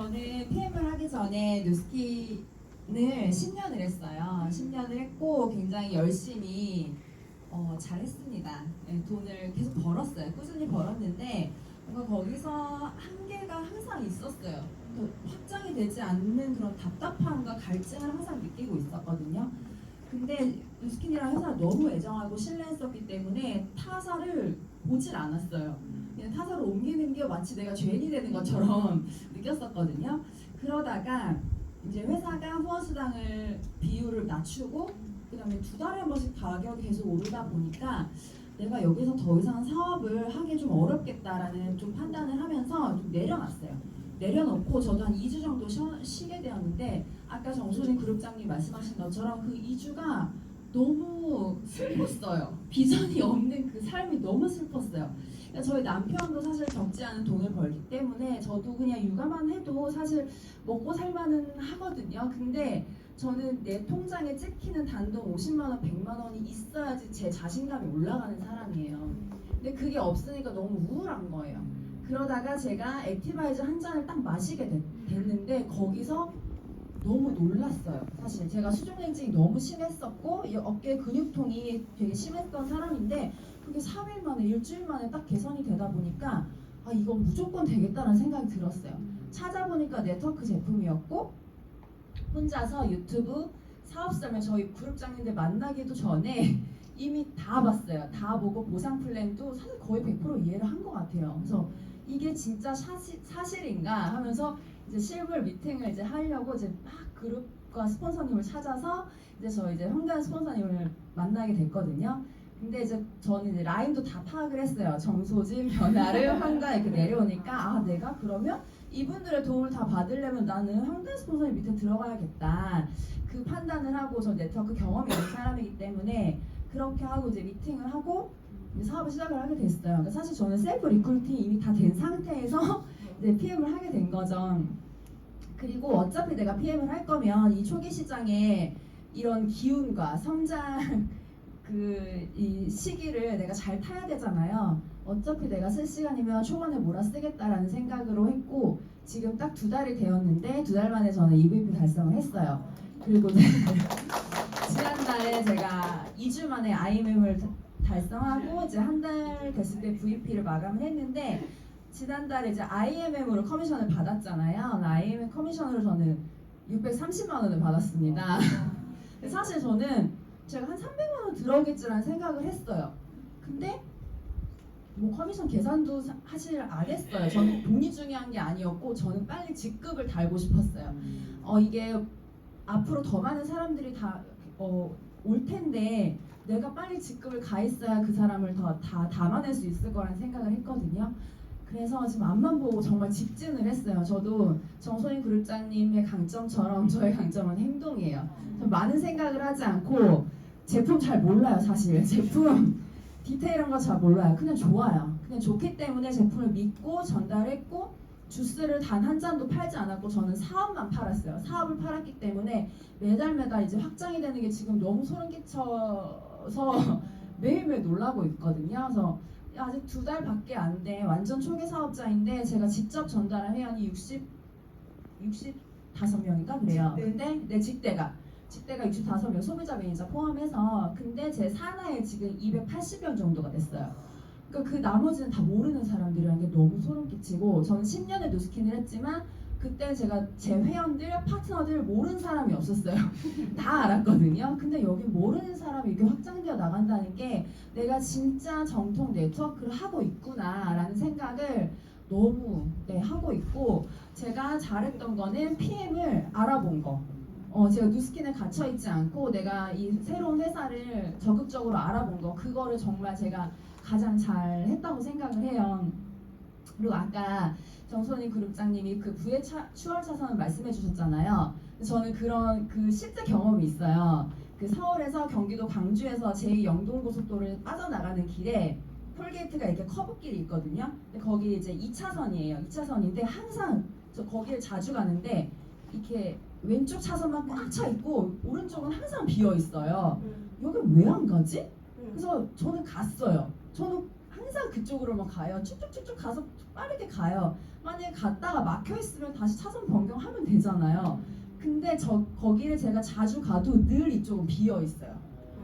저는 PM을 하기 전에 뉴스킨을 10년을 했어요. 10년을 했고 굉장히 열심히 어, 잘했습니다. 네, 돈을 계속 벌었어요. 꾸준히 벌었는데 뭔가 거기서 한계가 항상 있었어요. 그 확장이 되지 않는 그런 답답함과 갈증을 항상 느끼고 있었거든요. 근데 뉴스킨이라는 회사를 너무 애정하고 신뢰했었기 때문에 타사를 보질 않았어요. 그냥 타사로 옮기는 게 마치 내가 죄인이 되는 것처럼 느꼈었거든요. 그러다가 이제 회사가 후원수당을 비율을 낮추고 그다음에 두 달에 한 번씩 가격이 계속 오르다 보니까 내가 여기서 더 이상 사업을 하기 좀 어렵겠다라는 좀 판단을 하면서 좀 내려놨어요. 내려놓고 저도 한 2주 정도 쉬, 쉬게 되었는데 아까 정소진 그룹장님 말씀하신 것처럼 그 2주가 너무 슬펐어요. 비전이 없는 그 삶이 너무 슬펐어요. 그러니까 저희 남편도 사실 적지 않은 돈을 벌기 때문에 저도 그냥 육아만 해도 사실 먹고 살만은 하거든요. 근데 저는 내 통장에 찍히는 단돈 50만 원, 100만 원이 있어야지 제 자신감이 올라가는 사람이에요. 근데 그게 없으니까 너무 우울한 거예요. 그러다가 제가 액티바이저 한 잔을 딱 마시게 됐, 됐는데 거기서 너무 놀랐어요. 사실 제가 수족냉증이 너무 심했었고 이 어깨 근육통이 되게 심했던 사람인데 그게 3일 만에 일주일 만에 딱 개선이 되다 보니까 아 이건 무조건 되겠다는 생각이 들었어요. 찾아보니까 네트워크 제품이었고 혼자서 유튜브 사업 설명 저희 그룹장님들 만나기도 전에 이미 다 봤어요. 다 보고 보상 플랜도 사실 거의 100% 이해를 한 것 같아요. 그래서 이게 진짜 사실, 사실인가 하면서 이제 실물 미팅을 이제 하려고 이제 막 그룹과 스폰서님을 찾아서 이제 저 이제 황단 스폰서님을 만나게 됐거든요. 근데 이제 저는 이제 라인도 다 파악을 했어요. 정소진, 변화를 황단 이렇게 내려오니까 아 내가 그러면 이분들의 도움을 다 받으려면 나는 황단 스폰서님 밑에 들어가야겠다. 그 판단을 하고 저 네트워크 경험이 있는 사람이기 때문에 그렇게 하고 이제 미팅을 하고 사업을 시작을 하게 됐어요. 그러니까 사실 저는 셀프 리크루팅이 이미 다 된 상태에서 이제 PM을 하게 된 거죠. 그리고 어차피 내가 PM을 할 거면 이 초기 시장에 이런 기운과 성장 그 이 시기를 내가 잘 타야 되잖아요. 어차피 내가 쓸 시간이면 초반에 몰아 쓰겠다라는 생각으로 했고 지금 딱 두 달이 되었는데 두 달 만에 저는 EVP 달성을 했어요. 그리고 지난달에 제가 2주 만에 IMM을 달성하고 이제 한 달 됐을 때 VP를 마감을 했는데 지난달에 이제 IMM으로 커미션을 받았잖아요. IMM 커미션으로 저는 630만 원을 받았습니다. 근데 사실 저는 제가 한 300만 원 들어오겠지라는 생각을 했어요. 근데 뭐 커미션 계산도 사- 사실 안 했어요. 저는 돈이 중요한 게 아니었고 저는 빨리 직급을 달고 싶었어요. 어 이게 앞으로 더 많은 사람들이 다 어, 올 텐데 내가 빨리 직급을 가 있어야 그 사람을 더 다 담아낼 수 있을 거라는 생각을 했거든요. 그래서 지금 앞만 보고 정말 직진을 했어요. 저도 정소인 그룹장님의 강점처럼 저의 강점은 행동이에요. 저 많은 생각을 하지 않고 제품 잘 몰라요, 사실. 제품 디테일한 거 잘 몰라요. 그냥 좋아요. 그냥 좋기 때문에 제품을 믿고 전달했고 주스를 단 한 잔도 팔지 않았고 저는 사업만 팔았어요. 사업을 팔았기 때문에 매달 매달 이제 확장이 되는 게 지금 너무 소름 끼쳐서 매일매일 놀라고 있거든요. 그래서 아직 두 달밖에 안 돼. 완전 초기 사업자인데 제가 직접 전달한 회원이 60 65명인가 그래요. 직대. 근데 내 직대가 직대가 65명 소비자 매니저 포함해서 근데 제 산하에 지금 280명 정도가 됐어요. 그러니까 그 나머지는 다 모르는 사람들이라는 게 너무 소름 끼치고 저는 10년의 뉴스킨을 했지만 그때 제가 제 회원들, 파트너들 모르는 사람이 없었어요. 다 알았거든요. 근데 여기 모르는 사람이 이렇게 확장되어 나간다는 게 내가 진짜 정통 네트워크를 하고 있구나라는 생각을 너무 네, 하고 있고 제가 잘했던 거는 PM을 알아본 거. 어, 제가 뉴스킨에 갇혀 있지 않고 내가 이 새로운 회사를 적극적으로 알아본 거 그거를 정말 제가 가장 잘 했다고 생각을 해요. 그리고 아까 정선희 그룹장님이 그 구의 차, 추월 차선을 말씀해 주셨잖아요. 저는 그런 그 실제 경험이 있어요. 그 서울에서 경기도 광주에서 제2 영동고속도로를 빠져나가는 길에 톨게이트가 이렇게 커브길이 있거든요. 근데 거기 이제 2차선이에요. 2차선인데 항상 저 거기를 자주 가는데 이렇게 왼쪽 차선만 꽉 차 있고 오른쪽은 항상 비어 있어요. 여기 왜 안 가지? 그래서 저는 갔어요. 저는 항상 그쪽으로만 가요. 쭉쭉쭉쭉 가서 빠르게 가요. 만약에 갔다가 막혀 있으면 다시 차선 변경하면 되잖아요. 근데 저 거기를 제가 자주 가도 늘 이쪽은 비어 있어요.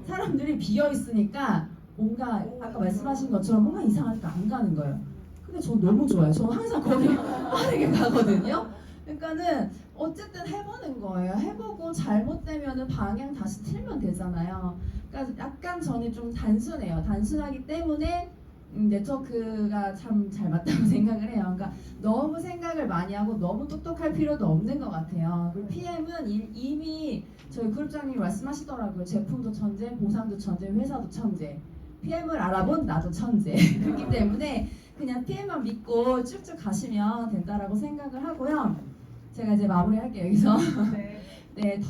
사람들이 비어 있으니까 뭔가 아까 말씀하신 것처럼 뭔가 이상하니까 안 가는 거예요. 근데 전 너무 좋아요. 저는 항상 거기 빠르게 가거든요. 그러니까는 어쨌든 해보는 거예요. 해보고 잘못되면은 방향 다시 틀면 되잖아요. 그러니까 약간 저는 좀 단순해요. 단순하기 때문에 음, 네트워크가 참 잘 맞다고 생각을 해요. 그러니까 너무 생각을 많이 하고 너무 똑똑할 필요도 없는 것 같아요. 그리고 PM은 이 미 저희 그룹장님이 말씀하시더라고요. 제품도 천재, 보상도 천재, 회사도 천재. PM을 알아본 나도 천재. 그렇기 때문에 그냥 PM만 믿고 쭉쭉 가시면 된다라고 생각을 하고요. 제가 이제 마무리할게요 여기서. 네. 네, 더